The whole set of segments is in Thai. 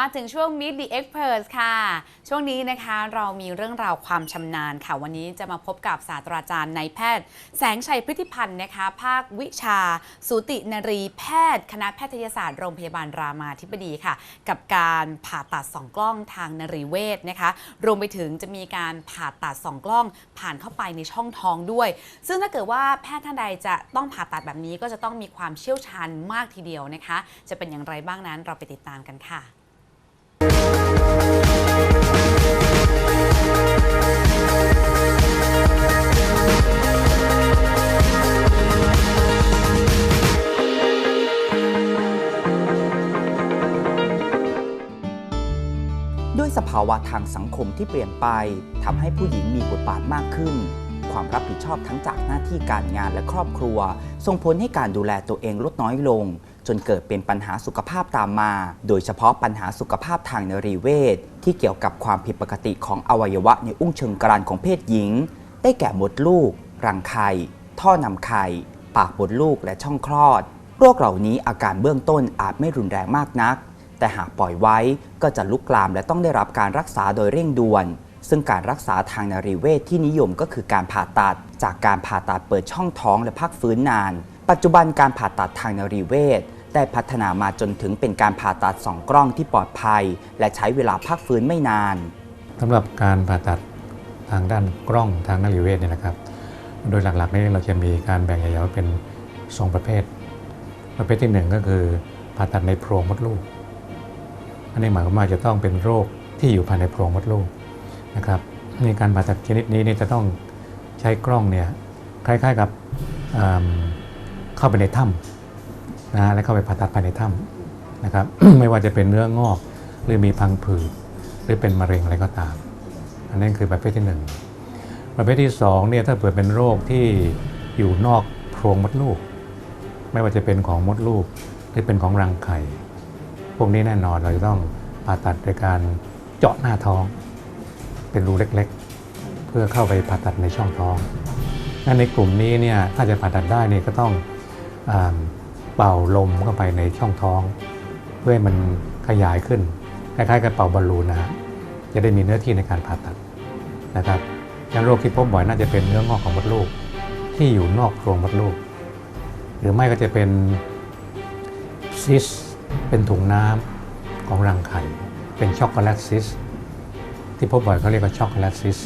มาถึงช่วง Meet the Experts ค่ะ ช่วงนี้นะคะเรามีเรื่องราวความชำนาญค่ะ วันนี้จะมาพบกับศาสตราจารย์นายแพทย์ แสงชัยพฤติพันธ์นะคะ ภาควิชา สูตินรีแพทย์ คณะแพทยศาสตร์โรงพยาบาลรามาธิบดีค่ะ กับการผ่าตัดสองกล้องทางนรีเวชนะคะ รวมไปถึงจะมีการผ่าตัดสองกล้อง ผ่านเข้าไปในช่องท้องด้วย ซึ่งถ้าเกิดว่าแพทย์ท่านใดจะต้องผ่าตัดแบบนี้ก็จะต้องมีความเชี่ยวชาญมากทีเดียวนะคะ จะเป็นอย่างไรบ้างนั้นเราไปติดตามกันค่ะ ด้วยสภาวะทางสังคมที่เปลี่ยนไปทำให้ผู้หญิงมีบทบาทมากขึ้น ความรับผิดชอบทั้งจากหน้าที่การงานและครอบครัว ส่งผลให้การดูแลตัวเองลดน้อยลง จนเกิดเป็นปัญหาสุขภาพตามมา โดยเฉพาะปัญหาสุขภาพทางนรีเวชที่เกี่ยวกับความผิดปกติของอวัยวะในอุ้งเชิงกรานของเพศหญิง ได้แก่มดลูก รังไข่ ท่อนำไข่ ปากมดลูกและช่องคลอด โรคเหล่านี้อาการเบื้องต้นอาจไม่รุนแรงมากนัก แต่หากปล่อยไว้ก็จะลุกลามและต้องได้รับการรักษาโดยเร่งด่วน ซึ่งการรักษาทางนารีเวชที่นิยมก็คือการผ่าตัด จากการผ่าตัดเปิดช่องท้องและพักฟื้นนาน ปัจจุบันการผ่าตัดทางนารีเวชได้พัฒนามาจนถึงเป็นการผ่าตัดสองกล้องที่ปลอดภัย และใช้เวลาพักฟื้นไม่นานสำหรับการผ่าตัดทางด้านกล้องทางนารีเวชเนี่ยนะครับ โดยหลักๆนี่เราจะมีการแบ่งใหญ่ๆเป็น2ประเภท ประเภทที่ 1 ก็คือผ่าตัดในโพรงมดลูก อันนี้หมายความว่าจะต้องเป็นโรคที่อยู่ภายในโพรงมดลูกนะครับในการผ่าตัดชนิดนี้นี่จะต้องใช้กล้องเนี่ยคล้ายๆกับอืมเข้าไปในถ้ำนะฮะแล้วเข้าไปผ่าตัดภายในถ้ำนะครับ ไม่ว่าจะเป็นเนื้องอกหรือมีพังผืดหรือเป็นมะเร็งอะไรก็ตาม อันนั้นคือประเภทที่หนึ่งประเภทที่สองเนี่ยถ้าเกิดเป็นโรคที่อยู่นอกโพรงมดลูก ไม่ว่าจะเป็นของมดลูกหรือเป็นของรังไข่ วกนี้แน่นอนเราจะต้องผ่าตัดโดยการเจาะหน้าท้อง เป็นรูเล็กๆ เพื่อเข้าไปผ่าตัดในช่องท้องงั้นในกลุ่มนี้เนี่ยถ้าจะผ่าตัดได้เนี่ยก็ต้องอเป่าลมเข้าไปในช่องท้อง เพื่อให้มันขยายขึ้นคล้ายๆกับเป่าบอลลูนนะฮะจะได้มีเนื้อที่ในการผ่าตัดนะครับงั้นโรคที่พบบ่อยน่าจะเป็นเนื้องอกของมดลูกที่อยู่นอกโพรงมดลูก หรือไม่ก็จะเป็นซิส เป็นถุงน้ำของรังไข่ เป็นช็อกโกแลตซิสที่พบบ่อยเขาเรียกว่าช็อกโกแลตซิส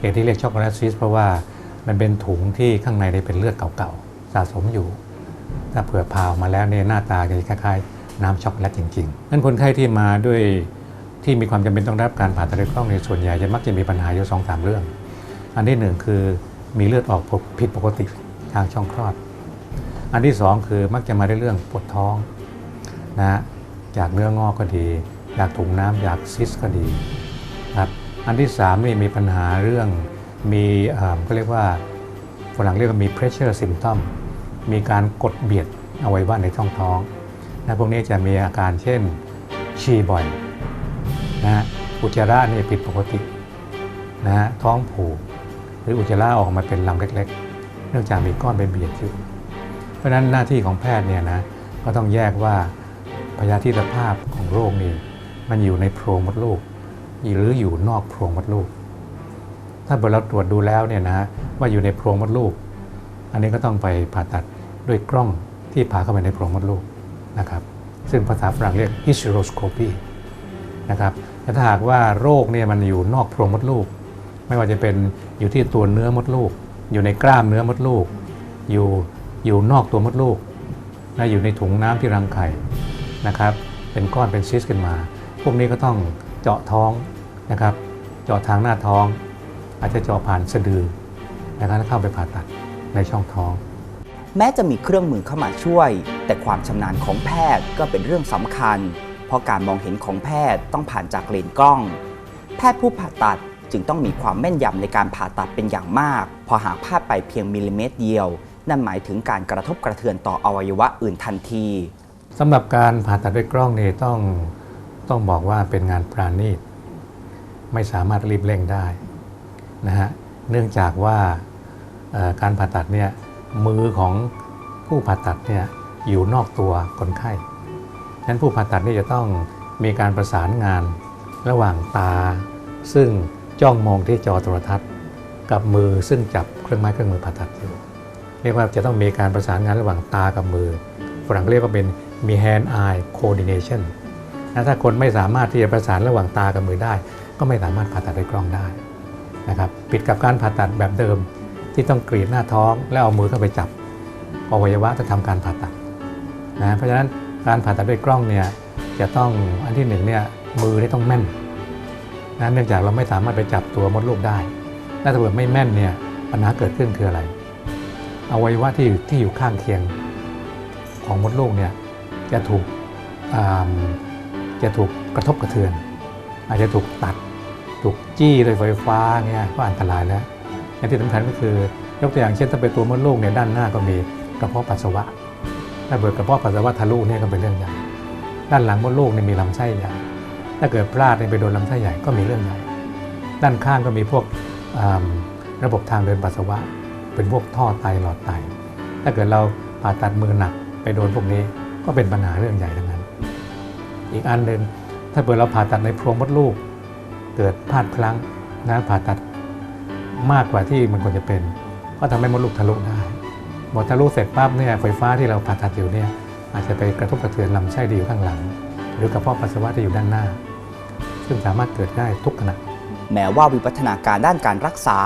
เหตุที่เรียกช็อกโกแลตซิสเพราะว่ามันเป็นถุงที่ข้างในได้เป็นเลือดเก่าๆสะสมอยู่ ถ้าเผื่อผ่าออกมาแล้วเนี่ยหน้าตาจะคล้ายๆน้ำช็อกโกแลตจริงๆนั่นคนไข้ที่มาด้วยที่มีความจำเป็นต้องรับการผ่าตัดกล้องในส่วนใหญ่จะมักจะมีปัญหาอยู่สองสามเรื่อง อันที่หนึ่งคือมีเลือดออกผิดปกติทางช่องคลอด อันที่สองคือมักจะมาด้เรื่องปวดท้อง นะฮะจากเนื้องอกก็ดีจากถุงน้ำจากซิสก็ดีครับอันที่สามนี่มีปัญหาเรื่องมีเอ่อก็เรียกว่าฝรั่งเรียกว่ามี pressure symptom มีการกดเบียดอวัยวะในช่องท้องนะพวกนี้จะมีอาการเช่นฉี่บ่อยนะฮะอุจจาระนี่ผิดปกตินะฮะท้องผูกหรืออุจจาระออกมาเป็นลำเล็ก ๆ เนื่องจากมีก้อนไปเบียดอยู่เพราะฉะนั้นหน้าที่ของแพทย์เนี่ยนะก็ต้องแยกว่า พยาธิสภาพของโรคนี้มันอยู่ในโพรงมดลูกหรืออยู่นอกโพรงมดลูก ถ้าเกิดเราตรวจดูแล้วเนี่ยนะว่าอยู่ในโพรงมดลูก อันนี้ก็ต้องไปผ่าตัดด้วยกล้องที่ผ่าเข้าไปในโพรงมดลูกนะครับ ซึ่งภาษาฝรั่งเรียก hysteroscopy นะครับแต่ถ้าหากว่าโรคเนี่ยมันอยู่นอกโพรงมดลูก ไม่ว่าจะเป็นอยู่ที่ตัวเนื้อมดลูก อยู่ในกล้ามเนื้อมดลูก อยู่อยู่นอกตัวมดลูกนะอยู่ในถุงน้ำที่รังไข่ นะครับเป็นก้อนเป็นซิสขึ้นมา พวกนี้ก็ต้องเจาะท้องนะครับ เจาะทางหน้าท้อง อาจจะเจาะผ่านสะดือนะครับแล้วเข้าไปผ่าตัดในช่องท้อง แม้จะมีเครื่องมือเข้ามาช่วย แต่ความชำนาญของแพทย์ก็เป็นเรื่องสำคัญ เพราะการมองเห็นของแพทย์ต้องผ่านจากเลนกล้อง แพทย์ผู้ผ่าตัดจึงต้องมีความแม่นยำในการผ่าตัดเป็นอย่างมาก พอหากพลาดไปเพียงมิลลิเมตรเดียว นั่นหมายถึงการกระทบกระเทือนต่ออวัยวะอื่นทันที สำหรับการผ่าตัดด้วยกล้องนี่ต้องต้องบอกว่าเป็นงานปราณีตไม่สามารถรีบเร่งได้นะฮะเนื่องจากว่าการผ่าตัดเนี่ยมือของผู้ผ่าตัดเนี่ยอยู่นอกตัวคนไข้ฉะนั้นผู้ผ่าตัดนี่จะต้องมีการประสานงานระหว่างตา ซึ่งจ้องมองที่จอโทรทัศน์ กับมือซึ่งจับเครื่องไม้เครื่องมือผ่าตัดอยู่เรียกว่าจะต้องมีการประสานงานระหว่างตากับมือฝรั่งเรียกว่าเป็น มี hand eye coordination นะถ้าคนไม่สามารถที่จะประสานระหว่างตากับมือได้ ก็ไม่สามารถผ่าตัดด้วยกล้องได้นะครับผิดกับการผ่าตัดแบบเดิมที่ต้องกรีดหน้าท้อง แล้วเอามือเข้าไปจับอวัยวะจะทำการผ่าตัดนะเพราะฉะนั้นการผ่าตัดด้วยกล้องเนี่ยจะต้องอันที่หนึ่งเนี่ยมือที่ต้องแม่นนะเนื่องจากเราไม่สามารถไปจับตัวมดลูกได้ถ้าถ้าเกิดไม่แม่นเนี่ยปัญหาเกิดขึ้นคืออะไรอวัยวะที่อยู่ที่อยู่ข้างเคียงของมดลูกเนี่ย จะถูกจะถูกกระทบกระเทือน อาจจะถูกตัดถูกจี้ด้วยไฟฟ้าเนี่ยก็อันตรายแล้วและที่สำคัญก็คือยกตัวอย่างเช่นถ้าเป็นตัวมดลูกเนี่ยด้านหน้าก็มีกระเพาะปัสสาวะถ้าเกิดกระเพาะปัสสาวะทะลุเนี่ยก็เป็นเรื่องใหญ่ด้านหลังมดลูกเนี่ยมีลำไส้ใหญ่ถ้าเกิดพลาดเนี่ยไปโดนลำไส้ใหญ่ก็มีเรื่องใหญ่ด้านข้างก็มีพวกระบบทางเดินปัสสาวะ เป็นพวกท่อไตหลอดไต ถ้าเกิดเราผ่าตัดมือหนักไปโดนพวกนี้ ก็เป็นปัญหาเรื่องใหญ่ทั้งนั้น อีกอันหนึ่งถ้าเกิดเราผ่าตัดในโพรงมดลูก เกิดพลาดพลั้งนะผ่าตัดมากกว่าที่มันควรจะเป็น ก็ทำให้มดลูกทะลุได้หมดทะลุเสร็จปั๊บเนี่ยไฟฟ้าที่เราผ่าตัดอยู่เนี่ยอาจจะไปกระทบกระเทือนลำไส้ที่อยู่ข้างหลัง หรือกระเพาะปัสสาวะที่อยู่ด้านหน้า ซึ่งสามารถเกิดได้ทุกขณะแม้ว่าวิวัฒนาการด้านการรักษา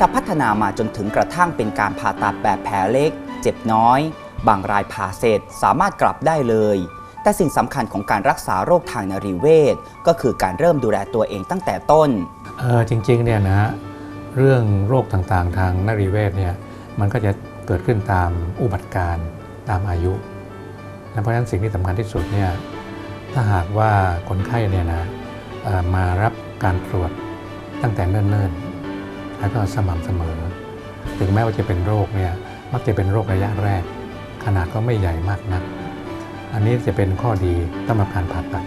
จะพัฒนามาจนถึงกระทั่งเป็นการผ่าตัดแบบแผลเล็ก เจ็บน้อย บางรายผ่าเสร็จสามารถกลับได้เลย แต่สิ่งสำคัญของการรักษาโรคทางนารีเวชก็คือการเริ่มดูแลตัวเองตั้งแต่ต้น เออจริงๆเนี่ยนะฮะเรื่องโรคต่างๆ ทางนารีเวชเนี่ยมันก็จะเกิดขึ้นตามอุบัติการตามอายุนะเพราะฉะนั้นสิ่งที่สำคัญที่สุดเนี่ยถ้าหากว่าคนไข้เนี่ยนะเอ่อมารับการตรวจตั้งแต่เนิ่นๆแล้วก็สม่ำเสมอ ถึงแม้ว่าจะเป็นโรคเนี่ยมักจะเป็นโรคระยะแรก ขนาดก็ไม่ใหญ่มากนัก อันนี้จะเป็นข้อดีสำหรับการผ่าตัด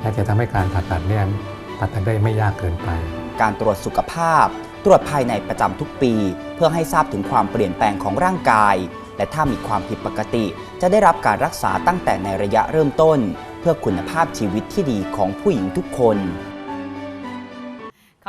และจะทำให้การผ่าตัดเนี่ยผ่าตัดได้ไม่ยากเกินไป การตรวจสุขภาพ ตรวจภายในประจำทุกปี เพื่อให้ทราบถึงความเปลี่ยนแปลงของร่างกาย และถ้ามีความผิดปกติ จะได้รับการรักษาตั้งแต่ในระยะเริ่มต้น เพื่อคุณภาพชีวิตที่ดีของผู้หญิงทุกคน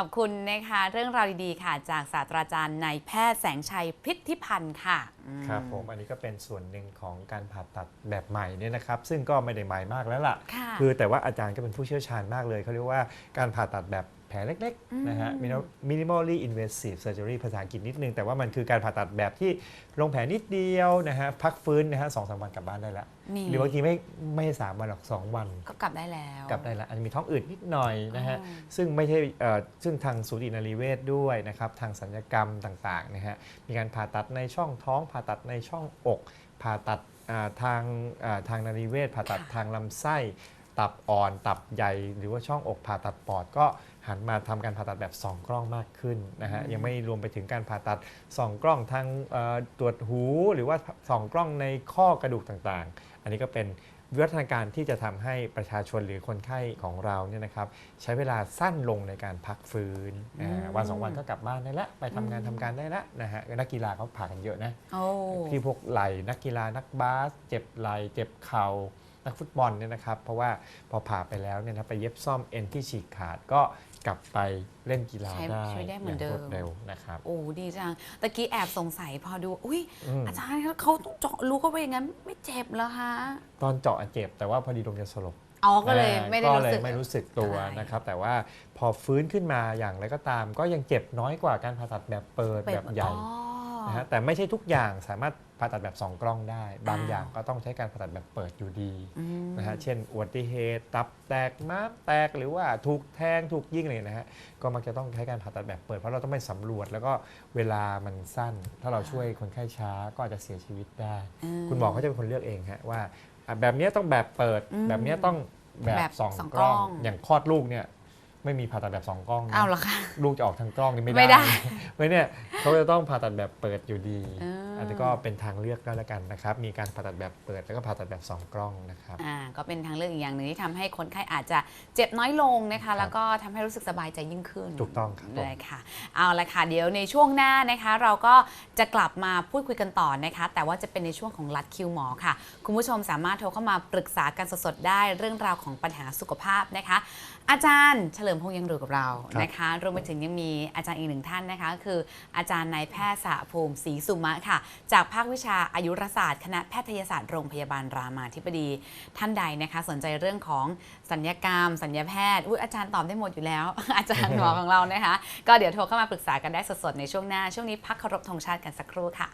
ขอบคุณนะคะเรื่องราวดีๆค่ะ จากศาสตราจารย์นายแพทย์แสงชัยพิทธิพันธ์ค่ะอืมครับผมอันนี้ก็เป็นส่วนหนึ่งของการผ่าตัดแบบใหม่เนี่ยนะครับ ซึ่งก็ไม่ได้ใหม่มากแล้วล่ะค่ะคือแต่ว่าอาจารย์ก็เป็นผู้เชี่ยวชาญมากเลยเขาเรียกว่าการผ่าตัดแบบ แผลเล็กอืมๆนะฮะ minimally invasive surgery ภาษาอังกฤษนิดนึง แต่ว่ามันคือการผ่าตัดแบบที่ลงแผลนิดเดียวนะฮะ พักฟื้นนะฮะสองสามวันกลับบ้านได้แล้วนี่หรือบางทีไม่ไม่สามวันหรอกสองวัน ก็กลับได้แล้ว กลับได้แล้วอาจจะมีท้องอืดนิดหน่อยนะฮะอ๋อซึ่งไม่ใช่เอ่อซึ่งทางสูตินารีเวชด้วยนะครับ ทางสัญญกรรมต่างๆนะฮะ มีการผ่าตัดในช่องท้องผ่าตัดในช่องอกผ่าตัดอ่าทางอ่าทางนารีเวชผ่าตัดค่ะทางลำไส้ ตับอ่อน ตับใหญ่ หรือว่าช่องอกผ่าตัดปอด ก็หันมาทำการผ่าตัดแบบส่องกล้องมากขึ้นนะฮะยังไม่รวมไปถึงการผ่าตัดส่องกล้องทางเอ่อตรวจหู หรือว่าส่องกล้องในข้อกระดูกต่างๆ อันนี้ก็เป็นวิวัฒนาการที่จะทำให้ประชาชนหรือคนไข้ของเราเนี่ยนะครับใช้เวลาสั้นลงในการพักฟื้นอ่าอืมวันสองวันก็กลับบ้านได้แล้วไปทำงานทำการได้แล้วนะฮะนักกีฬาเขาผ่ากันเยอะนะโอ้ที่พวกไหล่นักกีฬานักบาส เจ็บไหล่เจ็บเข่า นักฟุตบอลเนี่ยนะครับ เพราะว่าพอผ่าไปแล้วเนี่ยนะไปเย็บซ่อมเอ็นที่ฉีกขาดก็กลับไปเล่นกีฬาใช้ได้ช่วยได้เหมือนเดิย่างรมวดเร็วนะครับ โอ้ดีจังตะกี้แอบสงสัยพอดู อุ้ยอืม อาจารย์เขาเจาะรู้ก็ไปอย่างนั้นไม่เจ็บเหรอคะตอนเจาะอะเจ็บแต่ว่าพอดีลงจะสลบอ๋อก็เลยอ่าไม่ได้ก็รู้เลยสึกไม่รู้สึกตัวอะไรนะครับ แต่ว่าพอฟื้นขึ้นมาอย่างไรก็ตาม ก็ยังเจ็บน้อยกว่าการผ่าตัดแบบเปิดเป็นแบบใหญ่อ๋อนะฮะแต่ไม่ใช่ทุกอย่างสามารถ ผ่าตัดแบบสองกล้องได้ บางอ่าอย่างก็ต้องใช้การผ่าตัดแบบเปิดอยู่ดีอืมนะฮะเช่นอุบัติเหตุตับแตกม้ามแตกหรือว่าถูกแทงถูกยิงอะไรนะฮะก็มักจะต้องใช้การผ่าตัดแบบเปิดเพราะเราต้องไปสำรวจ แล้วก็เวลามันสั้น ถ้าเราช่วยคนไข้ช้าก็อาจจะเสียชีวิตได้ คุณหมอเขาจะเป็นคนเลือกเองฮะว่าอะแบบเนี้ยต้องแบบเปิดอืมแบบเนี้ยต้องแบบแบบสองสองกล้องกล้องอย่างคลอดลูกเนี่ย ไม่มีผ่าตัดแบบสองกล้องนะเอาเหรอคะ ลูกจะออกทางกล้องนี่ไม่ไม่ได้ ได้เพราะเนี่ยเขาจะต้องผ่าตัดแบบเปิดอยู่ดีอ่าอันนี้ก็เป็นทางเลือกก็แล้วกันนะครับ มีการผ่าตัดแบบเปิดแล้วก็ผ่าตัดแบบสองกล้องนะครับ อ่าก็เป็นทางเลือกอีกอย่างหนึ่งที่ทำให้คนไข้อาจจะเจ็บน้อยลงนะคะ แล้วก็ทำให้รู้สึกสบายใจยิ่งขึ้นถูกต้องครับผม เลยค่ะ เอาละค่ะ เดี๋ยวในช่วงหน้านะคะ เราก็จะกลับมาพูดคุยกันต่อนะคะ แต่ว่าจะเป็นในช่วงของรัดคิวหมอค่ะ คุณผู้ชมสามารถโทรเข้ามาปรึกษากันสดๆได้เรื่องราวของปัญหาสุขภาพนะคะ อาจารย์เฉลิมพงษ์ยังอยู่กับเราครับนะคะรวมไปถึงยังมีอาจารย์อีกหนึ่งท่านนะคะก็คืออาจารย์นายแพทย์สะภูมิศรีสุมะค่ะ จากภาควิชาอายุรศาสตร์ คณะแพทยศาสตร์โรงพยาบาลรามาธิบดีท่านใดนะคะ สนใจเรื่องของสัญญกรรม สัญญาแพทย์อุ๊ยอาจารย์ตอบได้หมดอยู่แล้ว อาจารย์หมอของเรานะคะ ก็เดี๋ยวโทรเข้ามาปรึกษากันได้สดๆในช่วงหน้าช่วงนี้พักเคารพธงชาติกันสักครู่ค่ะ